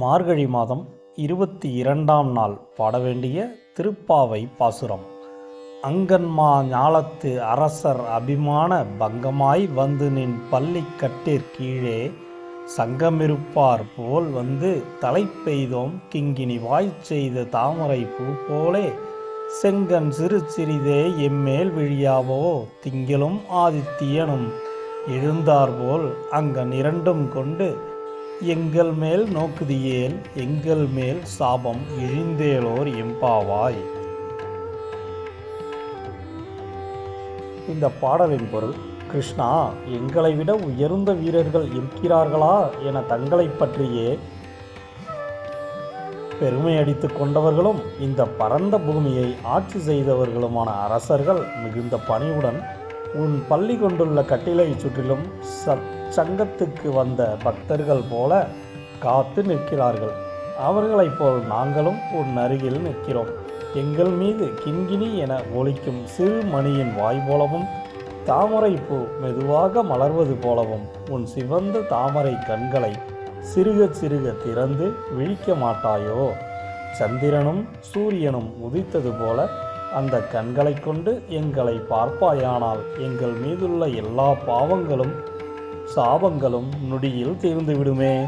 மார்கழி மாதம் இருபத்தி இரண்டாம் நாள் பாட வேண்டிய திருப்பாவை பாசுரம். அங்கன்மா ஞாலத்து அரசர் அபிமான பங்கமாய் வந்து நின் பள்ளி கட்டிற் கீழே சங்கமிருப்பார் போல் வந்து தலை பெய்தோம் கிங்கினி வாய் செய்த தாமரை பூ போலே செங்கன் சிறு சிறிதே எம்மேல் விழியாவோ திங்களும் ஆதித்தியனும் எழுந்தார்போல் அங்கன் இரண்டும் கொண்டு எங்கள் மேல் நோக்குதியேல் எங்கள் மேல் சாபம் இழிந்தேலோர் எம்பாவாய். இந்த பாடலின் பொருள் கிருஷ்ணா எங்களை விட உயர்ந்த வீரர்கள் இருக்கிறார்களா என தங்களைப் பற்றியே பெருமை அடித்து கொண்டவர்களும் இந்த பரந்த பூமியை ஆட்சி செய்தவர்களுமான அரசர்கள் மிகுந்த பணிவுடன் உன் பள்ளி கொண்டுள்ள கட்டிலை சுற்றிலும் சங்கத்துக்கு வந்த பக்தர்கள் போல காத்து நிற்கிறார்கள். அவர்களைப் போல் நாங்களும் உன் அருகில் நிற்கிறோம். எங்கள் மீது கிண்கிணி என ஒலிக்கும் சிறு மணியின் வாய் போலவும் தாமரை பூ மெதுவாக மலர்வது போலவும் உன் சிவந்த தாமரை கண்களை சிறுக சிறுக திறந்து விழிக்க மாட்டாயோ? சந்திரனும் சூரியனும் உதித்தது போல அந்த கண்களைக் கொண்டு எங்களை பார்ப்பாயானால் எங்கள் மீதுள்ள எல்லா பாவங்களும் சாபங்களும் நொடியில் தீர்ந்துவிடுமே.